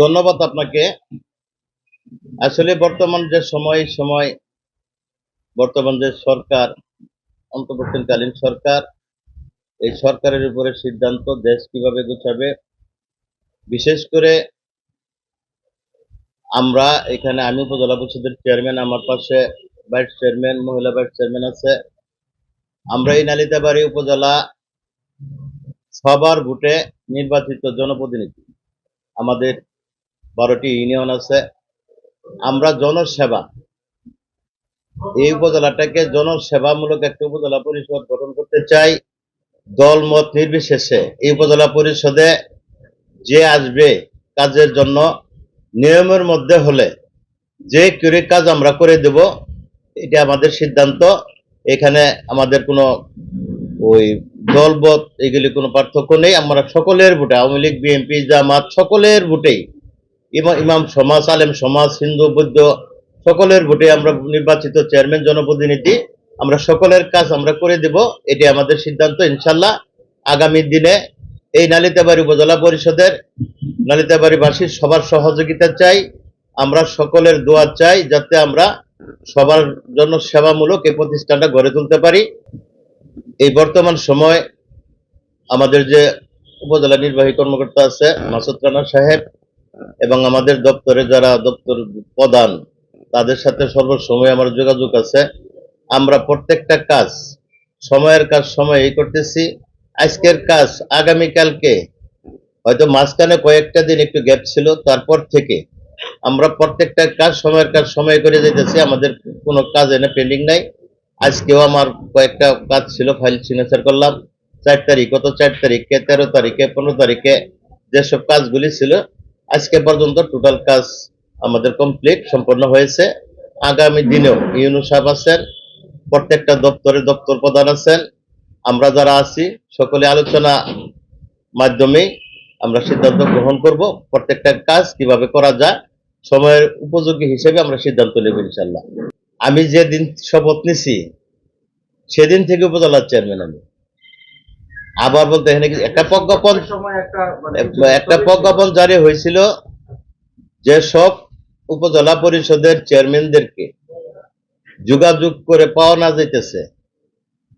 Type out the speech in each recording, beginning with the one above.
ধন্যবাদ আপনাকে। আসলে বর্তমান যে সময় সময় বর্তমান যে সরকার, অন্তর্বর্তীকালীন সরকার, এই সরকারের উপরে সিদ্ধান্ত দেশ কীভাবে গোছাবে, বিশেষ করে আমরা এখানে, আমি উপজেলা পরিষদের চেয়ারম্যান, আমার পাশে ভাইস চেয়ারম্যান, মহিলা ভাইস চেয়ারম্যান আছে। আমরা এই নালিতাবাড়ি উপজেলা সবার ভোটে নির্বাচিত জনপ্রতিনিধি। আমাদের বারোটি ইউনিয়ন আছে। আমরা জনসেবা, এই উপজেলাটাকে জনসেবামূলক একটা উপজেলা পরিষদ গঠন করতে চাই। দল মত নির্বিশেষে এই উপজেলা পরিষদে যে আসবে কাজের জন্য, নিয়মের মধ্যে হলে যে করে কাজ আমরা করে দেব, এটা আমাদের সিদ্ধান্ত। এখানে আমাদের কোনো ওই দলবত এগুলি কোনো পার্থক্য নেই। আমরা সকলের ভোটে, আওয়ামী লীগ, বিএনপি, জামাত, সকলের ভোটেই ইমা- ইমাম সমাজ আলেম, সমাজ, হিন্দু, বৌদ্ধ সকলের ভোটে আমরা নির্বাচিত চেয়ারম্যান, জনপ্রতিনিধি, আমরা সকলের কাজ আমরা করে দেব, এটি আমাদের সিদ্ধান্ত ইনশাল্লাহ আগামী দিনে এই নালিতাবাড়ি উপজেলা পরিষদের নালিতাবাড়িবাসীর সবার সহযোগিতা চাই, আমরা সকলের দোয়া চাই যাতে আমরা সবার জন্য সেবামূলক এই প্রতিষ্ঠানটা গড়ে তুলতে পারি। এই বর্তমান সময় আমাদের যে উপজেলা নির্বাহী কর্মকর্তা আছে মাসুদ রানা সাহেব এবং আমাদের দপ্তরে যারা দপ্তর প্রধান, তাদের সাথে সর্বসময় আমার যোগাযোগ আছে। আমরা প্রত্যেকটা কাজ, সময়ের কাজ সময়েই করতেছি। আজকের কাজ আগামীকালকে হয়তো মাঝখানে কয়েকটা দিন একটু গ্যাপ ছিল, তারপর থেকে আমরা প্রত্যেকটা কাজ, সময়ের কাজ সময় করে যেতেছি আমাদের কোনো কাজ এনে পেন্ডিং নাই। আজকেও আমার কয়েকটা কাজ ছিল ফাইল সিগনেচার করলাম। চার তারিখ, গত চার তারিখে, তেরো তারিখে, পনেরো তারিখে যেসব কাজগুলি ছিল আজকে পর্যন্ত টোটাল কাজ আমাদের কমপ্লিট সম্পন্ন হয়েছে। আগামী দিনেও ইউনু সাহেব আছেন, প্রত্যেকটা দপ্তরে দপ্তর প্রধান আছেন। আমরা যারা আছি, সকলে আলোচনা মাধ্যমেই আমরা সিদ্ধান্ত গ্রহণ করব, প্রত্যেকটা কাজ কীভাবে করা যায়, সময়ের উপযোগী হিসেবে আমরা সিদ্ধান্ত নেব ইনশাল্লাহ আমি যেদিন শপথ নিছি, সেদিন থেকে উপজেলার চেয়ারম্যান আমি। আবার বলতে এখানে একটা প্রজ্ঞাপন একটা মানে প্রজ্ঞাপন জারি হয়েছিল যে সব উপজেলা পরিষদের চেয়ারম্যানদেরকে যোগাযোগ করে পাওয়া না যাইতেছে।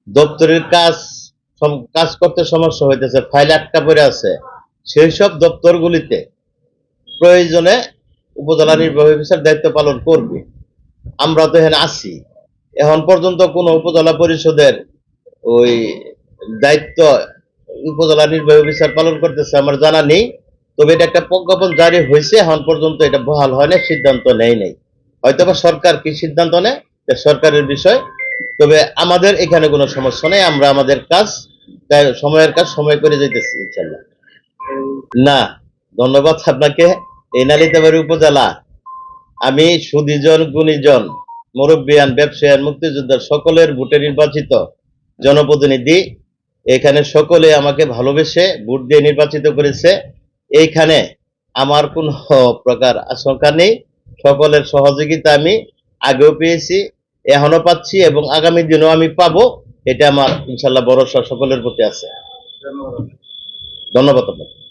দপ্তরের কাজ কাজ করতে সমস্যা হইতেছে ফাইল আটকা পড়ে আছে। সেই সব দপ্তরগুলিতে প্রয়োজনে উপজেলা নির্বাহী অফিসার দায়িত্ব পালন করবে। আমরা তো এখানে আছি। এখন পর্যন্ত কোনো উপজেলা পরিষদের ওই দায়িত্ব উপজেলা নির্বাহী অফিসার পালন করতেছে, আমার জানা নেই। তবে এটা একটা প্রজ্ঞাপন জারি হয়েছে, এখন পর্যন্ত এটা বহাল হয় না সিদ্ধান্ত নেই নেই। হয়তো বা সরকার কি সিদ্ধান্ত নেয় সরকারের বিষয়। তবে আমাদের এখানে কোনো সমস্যা নেই, আমরা আমাদের কাজ সময়ের কাজ সময় করে যেতেছি ইনশাল্লাহ না, ধন্যবাদ আপনাকে, এই নালিতাবাড়ি উপজেলা। আমি সুদীজন, গুণীজন মুরব্বিয়ান ব্যবসায়ীন মুক্তিযোদ্ধা সকলের ভোটে নির্বাচিত জনপ্রতিনিধি। এখানে সকলে আমাকে ভালোবেসে ভোট দিয়ে নির্বাচিত করেছে। এইখানে আমার কোন প্রকার আশঙ্কা নেই। সকলের সহযোগিতা আমি আগেও পেয়েছি এখনও পাচ্ছি এবং আগামী দিনও আমি পাবো, এটা আমার ইনশাল্লাহ ভরসা সকলের প্রতি আছে। ধন্যবাদ আপনাকে।